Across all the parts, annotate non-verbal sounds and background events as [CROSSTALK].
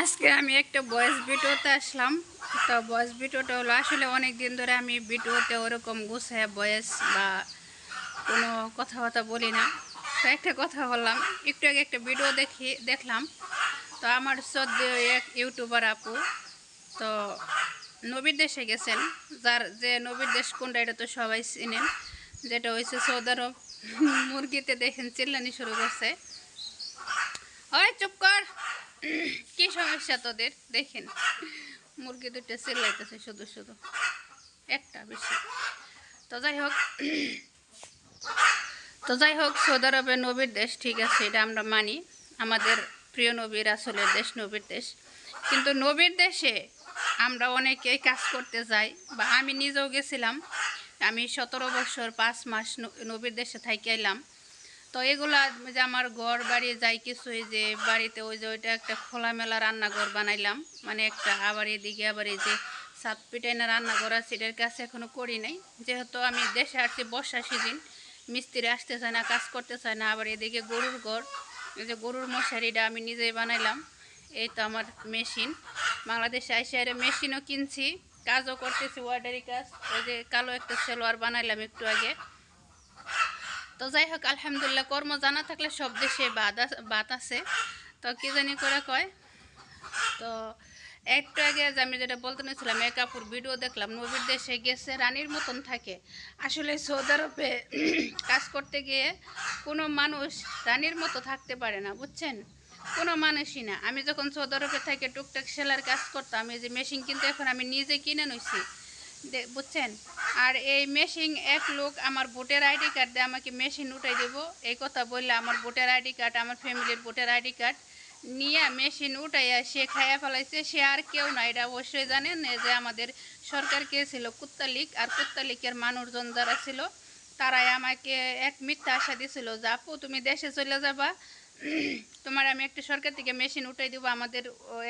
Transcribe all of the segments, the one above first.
আজকে আমি একটা ভয়েস ভিডিওতে আসলাম। তো ভয়েস ভিডিওটা হলো, আসলে অনেক দিন ধরে আমি ভিডিওতে ওরকম গুছায় ভয়েস বা কোনো কথাবার্তা বলি না। তো একটা কথা বললাম, একটু আগে একটা ভিডিও দেখি, দেখলাম। তো আমার সদ্য এক ইউটিউবার আপু, তো নবীর দেশে গেছেন। যার যে নবীর দেশ কোনটা, এটা তো সবাই চিনেন যেটা হয়েছে সৌদি আরব মুরগিতে দেখেন চিল্লানি শুরু করছে। ওই চুপ কর। কি সমস্যা তোদের? দেখেন। মুরগি দুটো চিল্লাইতেছে শুধু শুধু। একটা বেশি। তো যাই হোক, তো যাই হোক, সৌদি আরবে নবীর দেশ ঠিক আছে, এটা আমরা মানি। আমাদের প্রিয় নবীর আসলে দেশ, নবীর দেশ। কিন্তু নবীর দেশে আমরা অনেকেই কাজ করতে যাই, বা আমি নিজেও গেছিলাম। আমি সতেরো বছর পাঁচ মাস নবীর দেশে থাকি এলাম। তো এগুলা যে আমার ঘর বাড়ি যাই কিছুই যে বাড়িতে ওই যে ওইটা একটা খোলামেলা রান্নাঘর বানাইলাম। মানে একটা আবার এদিকে আবার এই যে সাত পিটাইনা রান্নাঘর আছে, এটার কাছে এখনও করি নাই। যেহেতু আমি দেশে আসছি বর্ষা সিজন, মিস্ত্রি আসতে চায় না, কাজ করতে চায় না, আবার এদিকে গরুর ঘর, এই যে গরুর মশারিটা আমি নিজেই বানাইলাম। এই তো আমার মেশিন। বাংলাদেশে আইসে আরে মেশিনও কিনছি, কাজও করতেছি ওয়ার্ডারি কাজ, ওই যে কালো একটা সেলোয়ার বানাইলাম একটু আগে। তো যাই হোক আলহামদুলিল্লাহ, কর্ম জানা থাকলে সব দেশে বাদ আছে। তো কি জানি করে কয়? তো একটু আগে আমি যেটা বলতে নিয়েছিলাম, এক আপুর ভিডিও দেখলাম, নবীর দেশে গেছে, রানীর মতন থাকে। আসলে সৌদি আরবে কাজ করতে গিয়ে কোনো মানুষ রানীর মতো থাকতে পারে না, বুঝছেন? কোনো মানুষই না। আমি যখন সৌদি আরবে থেকে টুকটাক সেলার কাজ করতাম, এই যে মেশিন কিন্তু, এখন আমি নিজে কিনে নইছি দে- বুঝছেন? আর এই মেশিন এক লোক আমার ভোটের আইডি কার্ড দিয়ে আমাকে মেশিন উঠাই দেব। এই কথা বললে আমার ভোটের আইডি কার্ড আমার ফ্যামিলির ভোটার আইডি কার্ড নিয়ে মেশিন উঠাইয়া সে খাইয়া ফেলাইছে। সে আর কেউ না, এটা অবশ্যই জানেন যে আমাদের সরকার কে ছিল? কুত্তালিক আর কুত্তালিকের মানুষজন যারা ছিল, তারাই আমাকে এক মিথ্যা আশা দিছিল যে, আপু, তুমি দেশে চলে যাবা তোমার আমি একটা সরকার থেকে মেশিন উঠাই দেবো, আমাদের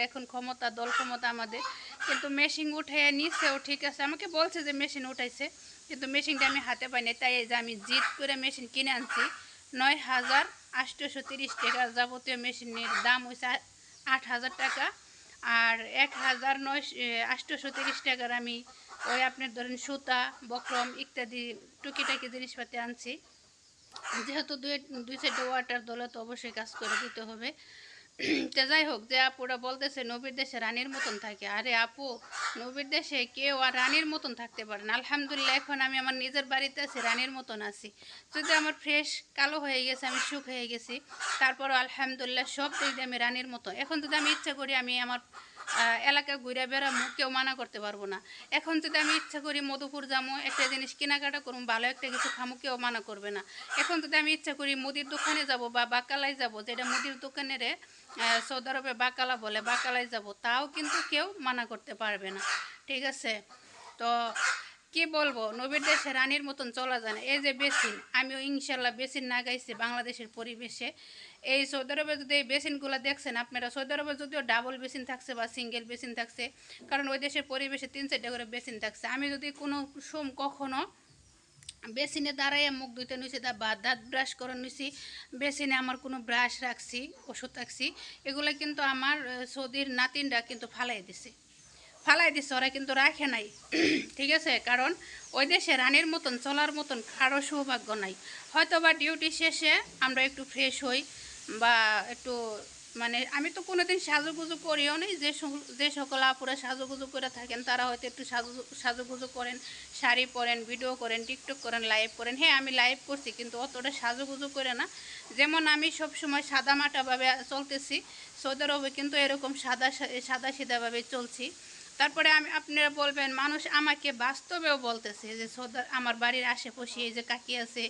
এখন ক্ষমতা, দল ক্ষমতা আমাদের। কিন্তু মেশিন উঠে নিচেও ঠিক আছে। আমাকে বলছে যে মেশিন উঠাইছে, কিন্তু মেশিনটা আমি হাতে পাইনি তাই যে আমি জিত করে মেশিন কিনে আনছি, নয় হাজার আটশোশো তিরিশ টাকা যাবতীয় মেশিনের দাম হয়েছে আট হাজার টাকা। আর এক হাজার নয় আটশোশো তিরিশ টাকার আমি ওই আপনার ধরেন সুতা, বক্রম ইত্যাদি টুকিটাকি জিনিসপাতি আনছি। যেহেতু দুই দুই সাইডে ওয়াটার দলে তো অবশ্যই কাজ করে দিতে হবে। [CLEARS THROAT] তো যাই হোক, যে আপুরা বলতেছে নবীর দেশে রানীর মতন থাকে, আরে আপু, নবীর দেশে কেউ আর রানীর মতন থাকতে পারে না। আলহামদুলিল্লাহ, এখন আমি আমার নিজের বাড়িতে আছি, রানীর মতন আছি। যদি আমার ফ্রেশ কালো হয়ে গেছে, আমি সুখ হয়ে গেছি, তারপরও আলহামদুলিল্লাহ সব দিক দিয়ে আমি রানীর মতো এখন যদি আমি ইচ্ছা করি, আমি আমার এলাকা ঘুরে বেড়ামো কেউ মানা করতে পারব না। এখন যদি আমি ইচ্ছা করি মধুপুর যাব, একটা জিনিস কেনাকাটা করব, ভালো একটা কিছু খামো, কেউ মানা করবে না। এখন যদি আমি ইচ্ছা করি মুদির দোকানে যাব বা বাকালায় যাব, যেটা মুদির দোকানের সৌদি আরবে বাকালা বলে, বাকালায় যাব, তাও কিন্তু কেউ মানা করতে পারবে না। ঠিক আছে? তো কি বলব? নবীর দেশে রানীর মতন চলা যায় না। এই যে বেসিন, আমিও ইনশাল্লাহ বেসিন না গাইছি বাংলাদেশের পরিবেশে। এই সৌদি আরবে যদি এই বেসিনগুলো দেখছেন আপনারা, সৌদি আরবে যদিও ডাবল বেসিন থাকছে বা সিঙ্গেল বেসিন থাকছে, কারণ ওই দেশের পরিবেশে তিন চারটা করে বেসিন থাকছে। আমি যদি কোনো সোম কখনো বেসিনে দাঁড়াইয়া মুখ ধুইতে নিছি তা বা দাঁত ব্রাশ করে নিছি বেসিনে আমার কোনো ব্রাশ রাখছি, ওষুধ রাখছি, এগুলো কিন্তু আমার সৌদির নাতিনরা কিন্তু ফালাই দিছে। ফালাই দিছে, ওরা কিন্তু রাখে নাই। [CLEARS THROAT] ঠিক আছে? কারণ ওই দেশে রানীর মতন, চলার মতন কারও সৌভাগ্য নাই। হয়তো বা ডিউটি শেষে আমরা একটু ফ্রেশ হই বা একটু মানে আমি তো কোনোদিন সাজুগুজু করিও নেই। যে যে সকল আপুরা সাজুগুজু করে থাকেন, তারা হয়তো একটু সাজু, সাজুগুজু করেন, শাড়ি পরেন ভিডিও করেন টিকটক করেন লাইভ করেন। হ্যাঁ আমি লাইভ করছি, কিন্তু অতটা সাজুগুজু করে না। যেমন আমি সব সময় সাদা মাটাভাবে চলতেছি, সৌদি আরবে কিন্তু এরকম সাদা সাদা সিধাভাবে চলছি। তারপরে আমি, আপনারা বলবেন, মানুষ আমাকে বাস্তবেও বলতেছে যে সৌদার আমার বাড়ির আশেপাশে এই যে কাকি আছে,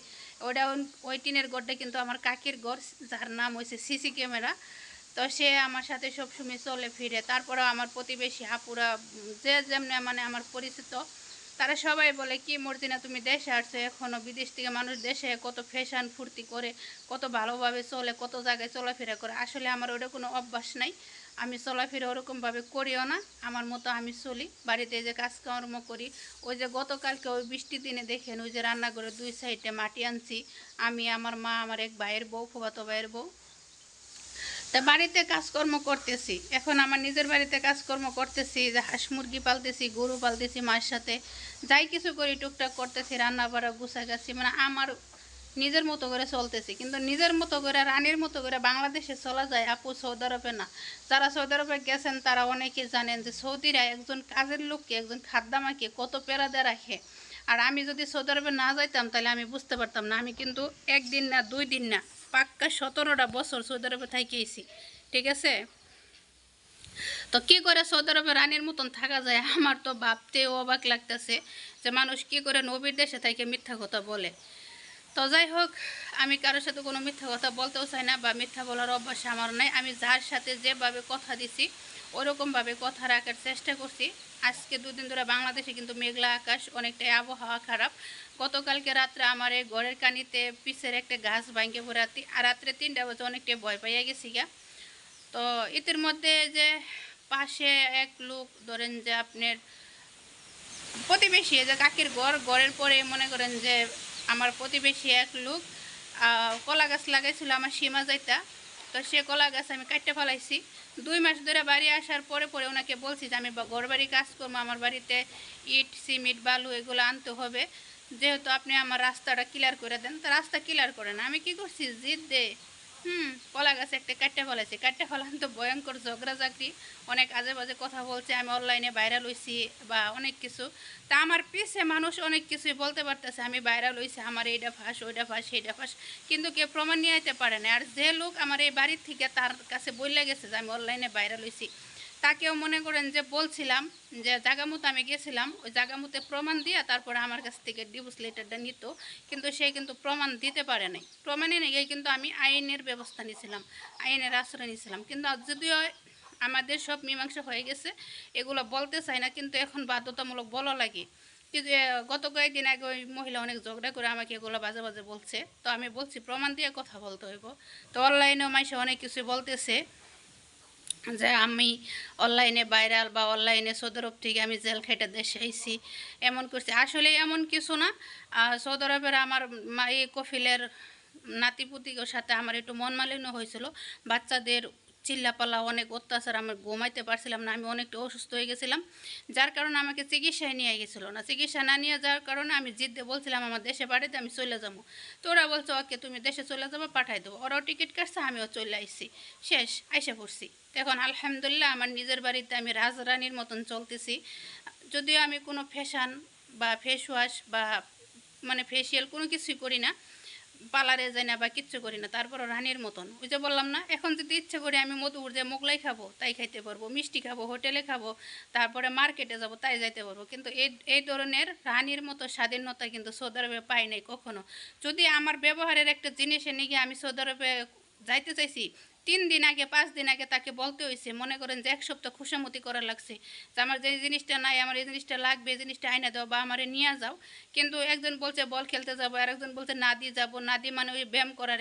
ওটা ওই টিনের গড়টা কিন্তু আমার কাকির গড়, যার নাম হয়েছে সিসি ক্যামেরা। তো সে আমার সাথে সবসময় চলে ফিরে। তারপরেও আমার প্রতিবেশী হাপুরা যে যেমনি মানে আমার পরিচিত, তারা সবাই বলে, কি মর্জিনা, তুমি দেশে আসছো এখনও বিদেশ থেকে মানুষ দেশে কত ফ্যাশন ফুর্তি করে, কত ভালোভাবে চলে, কত জায়গায় চলাফেরা করে। আসলে আমার ওটা কোনো অভ্যাস নাই। আমি চলাফেরা ওরকমভাবে করিও না। আমার মতো আমি চলি। বাড়িতে যে কাজকর্ম করি, ওই যে গতকালকে ওই বৃষ্টির দিনে দেখেন, ওই যে রান্নাঘরে দুই সাইডে মাটি আনছি। আমি, আমার মা, আমার এক ভাইয়ের বউ, ফুফাতো ভাইয়ের বউ। তা বাড়িতে কাজকর্ম করতেছি। এখন আমার নিজের বাড়িতে কাজকর্ম করতেছি যে হাঁস মুরগি পালতেছি, গরু পালতেছি মার সাথে। যাই কিছু করি, টুকটাক করতেছি রান্না বাড়া গুছাগাছি মানে আমার নিজের মতো করে চলতেছি। কিন্তু নিজের মতো করে, রানীর মতো করে বাংলাদেশে চলা যায় আপু সৌদি আরবে না। যারা সৌদি আরবে গেছেন, তারা অনেকে জানেন যে সৌদিরা একজন কাজের লোককে, একজন খাদ্দামাকে কত পেরাদে রাখে। আর আমি যদি সৌদি আরবে না যাইতাম, তাহলে আমি বুঝতে পারতাম না। আমি কিন্তু একদিন না, দুই দিন না, পাক্কা সতেরোটা বছর সৌদি আরবে থাকিয়েছি। ঠিক আছে? তো কি করে সৌদি আরবে রানীর মতন থাকা যায়? আমার তো ভাবতে অবাক লাগতেছে যে মানুষ কি করে নবীর দেশে থেকে মিথ্যা কথা বলে। তো যাই হোক, আমি কারোর সাথে কোনো মিথ্যা কথা বলতেও চাই না বা মিথ্যা বলার অভ্যাস আমার নাই। আমি যার সাথে যেভাবে কথা দিছি, ওরকমভাবে কথা রাখার চেষ্টা করছি। আজকে দুদিন ধরে বাংলাদেশে কিন্তু মেঘলা আকাশ, অনেকটাই আবহাওয়া খারাপ। গতকালকে রাত্রে আমার এই ঘরের কানিতে পিসের একটা গাছ ভাঙ্গে পড়ে রাত্রি আর রাত্রে তিনটা বাজে অনেকটাই ভয় পাইয়া গেছি গা। তো এদের মধ্যে যে পাশে এক লোক, ধরেন যে আপনার প্রতিবেশী যে কাকির ঘর, ঘরের পরে মনে করেন যে আমার প্রতিবেশী এক লোক কলা গাছ লাগাইছিল আমার সীমা যাইতা। তো সে কলা গাছ আমি কাটতে ফেলাইছি। দুই মাস ধরে বাড়ি আসার পরে পরে ওনাকে বলছি যে, আমি ঘর বাড়ি কাজ করব, আমার বাড়িতে ইট, সিমেন্ট, বালু এগুলো আনতে হবে। যেহেতু আপনি আমার রাস্তাটা ক্লিয়ার করে দেন। তো রাস্তা ক্লিয়ার করে না। আমি কি করছি? জিদ দে হুম, কলা গাছে একটা কাটতে ফলাইছে কাটটা ফলান তো ভয়ঙ্কর ঝগড়া চাকরি অনেক আজে বাজে কথা বলছে, আমি অনলাইনে ভাইরাল হইছি বা অনেক কিছু। তা আমার পিছে মানুষ অনেক কিছুই বলতে পারতেছে, আমি ভাইরাল হইছি, আমার এইটা ফাঁস ওইটা ফাঁস সেইটা ফাঁস। কিন্তু কেউ প্রমাণ নিয়ে আইতে পারে না। আর যে লোক আমার এই বাড়ির থেকে তার কাছে বললে গেছে যে আমি অনলাইনে ভাইরাল হইছি। তাকেও মনে করেন যে বলছিলাম যে জাগামতো আমি গেছিলাম, ওই জাগামতে প্রমাণ দিয়ে তারপরে আমার কাছ থেকে ডিভোর্স লেটারটা নিত, কিন্তু সে কিন্তু প্রমাণ দিতে পারে নাই। প্রমাণে নেই কিন্তু আমি আইনের ব্যবস্থা নিয়েছিলাম আইনের আশ্রয় নিয়েছিলাম কিন্তু যদিও আমাদের সব মীমাংসা হয়ে গেছে, এগুলো বলতে চাই না, কিন্তু এখন বাধ্যতামূলক বলা লাগে। কিন্তু গত কয়েকদিন আগে ওই মহিলা অনেক ঝগড়া করে আমাকে এগুলো বাজে বাজে বলছে, তো আমি বলছি প্রমাণ দিয়ে কথা বলতে হইব। তো অনলাইনেও মাইসে অনেক কিছু বলতেছে যে আমি অনলাইনে ভাইরাল বা অনলাইনে সৌদরব থেকে আমি জেল খেটে দেশে এমন করছি। আসলে এমন কিছু না। সৌদি আরবের আমার মা এই কফিলের নাতিপুতির সাথে আমার একটু মন মালিন্য হয়েছিল। বাচ্চাদের চিল্লাপালা অনেক অত্যাচার আমি ঘুমাইতে পারছিলাম না, আমি অনেকটা অসুস্থ হয়ে গেছিলাম। যার কারণে আমাকে চিকিৎসায় নিয়ে গেছিল না। চিকিৎসা না নিয়ে যাওয়ার কারণে আমি জিদ্দে বলছিলাম, আমার দেশে বাড়িতে আমি চলে যাব। তো ওরা বলছে, ওকে, তুমি দেশে চলে যাব, পাঠাই দেবো। ওরাও টিকিট কাটছে, আমিও চলে আইসি শেষ, আইসা পড়ছি। এখন আলহামদুলিল্লাহ আমার নিজের বাড়িতে আমি রাজরানীর মতন চলতেছি। যদিও আমি কোনো ফ্যাশন বা ফেস ওয়াশ বা মানে ফেসিয়াল কোনো কিছুই করি না পার্লারে যাই না বা কিচ্ছু করি না, তারপরও রানীর মতন। ওই যে বললাম না, এখন যদি ইচ্ছে করি আমি মধুর যে মোগলাই খাব, তাই খাইতে পারব, মিষ্টি খাব, হোটেলে খাব, তারপরে মার্কেটে যাব, তাই যাইতে পারব। কিন্তু এই এই ধরনের রানীর মতো স্বাধীনতা কিন্তু সৌদি আরবে পাই নাই কখনো। যদি আমার ব্যবহারের একটা জিনিসে নিয়ে গিয়ে আমি সৌদি আরবে যাইতে চাইছি। তিন দিন আগে, পাঁচ দিন আগে তাকে বলতে হয়েছে মনে করেন যে এক সপ্তাহ খুশামতি করা লাগছে যে আমার যে জিনিসটা নাই, আমার এই জিনিসটা লাগবে, এই জিনিসটা আইনা দাও বা আমারে নিয়ে যাও। কিন্তু একজন বলছে, বল খেলতে যাব। আর একজন বলছে নাদি যাব। নাদি মানে ওই ব্যায়াম করার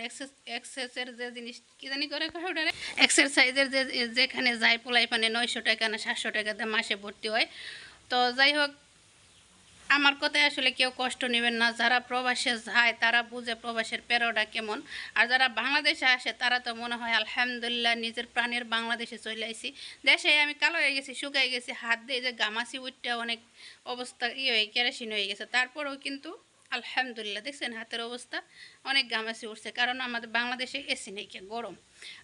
এক্সেসের যে জিনিস, কি জানি করে ওটারে? এক্সারসাইজের যে, যেখানে যায় পোলাই পানে নয়শো টাকা না সাতশো টাকাতে মাসে ভর্তি হয়। তো যাই হোক আমার কথায় আসলে কেউ কষ্ট নেবেন না। যারা প্রবাসে যায়, তারা বুঝে প্রবাসের পেরোটা কেমন। আর যারা বাংলাদেশে আসে, তারা তো মনে হয়, আলহামদুলিল্লাহ, নিজের প্রাণের বাংলাদেশে চলে আসি দেশে আমি কালো হয়ে গেছি শুকাই গেছি, হাত দিয়ে যে গামাছি উঠটা অনেক অবস্থা ইয়ে হয়ে, কেরাসিন হয়ে গেছে। তারপরেও কিন্তু আলহামদুলিল্লাহ দেখছেন হাতের অবস্থা? অনেক গামাসি উঠছে কারণ আমাদের বাংলাদেশে এসি নেই গরম।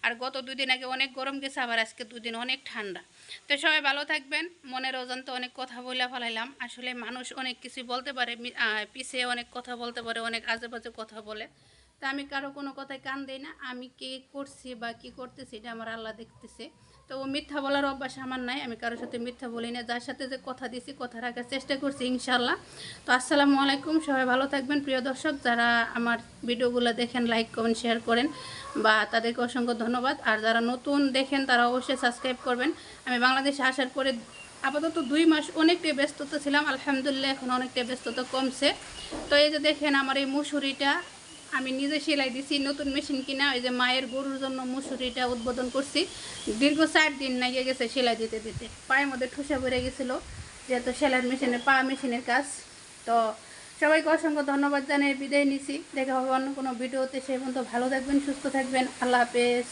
আর গত দুদিন আগে অনেক গরম গেছে আবার আজকে দুদিন অনেক ঠান্ডা। তো সবাই ভালো থাকবেন মনের অজান্তে অনেক কথা বলে ফেলাইলাম। আসলে মানুষ অনেক কিছু বলতে পারে মি- আহ, পিছে অনেক কথা বলতে পারে অনেক আজে বাজে কথা বলে। তা আমি কারও কোনো কথায় কান দেই না আমি কি করছি বা কি করতেছি এটা আমার আল্লাহ দেখতেছে। তো মিথ্যা বলার অভ্যাস আমার নাই, আমি কারোর সাথে মিথ্যা বলি না যার সাথে যে কথা দিছি, কথা রাখার চেষ্টা করছি ইনশাল্লাহ তো আসসালামু আলাইকুম, সবাই ভালো থাকবেন। প্রিয় দর্শক, যারা আমার ভিডিওগুলো দেখেন, লাইক, কমেন্ট, শেয়ার করেন, বা তাদেরকে অসংখ্য ধন্যবাদ। আর যারা নতুন দেখেন, তারা অবশ্যই সাবস্ক্রাইব করবেন। আমি বাংলাদেশে আসার পরে আপাতত দুই মাস অনেকটাই ব্যস্ততা ছিলাম, আলহামদুলিল্লাহ এখন অনেকটাই ব্যস্ততা কমছে। তো এই যে দেখেন, আমার এই মুসুরিটা আমি নিজে সেলাই দিছি, নতুন মেশিন কিনা, ওই যে মায়ের গরুর জন্য মুসুরিটা উদ্বোধন করছি। দীর্ঘ চার দিন নাইয়ে গেছে সেলাই দিতে দিতে। পায়ের মধ্যে ঠুসা পড়ে গেছিল, যেহেতু সেলাইয়ের মেশিনের পা মেশিনের কাজ। তো সবাইকে অসংখ্য ধন্যবাদ জানিয়ে বিদায় নিছি। দেখা হবে অন্য কোনো ভিডিওতে। সে পর্যন্ত ভালো থাকবেন, সুস্থ থাকবেন। আল্লাহ হাফেজ।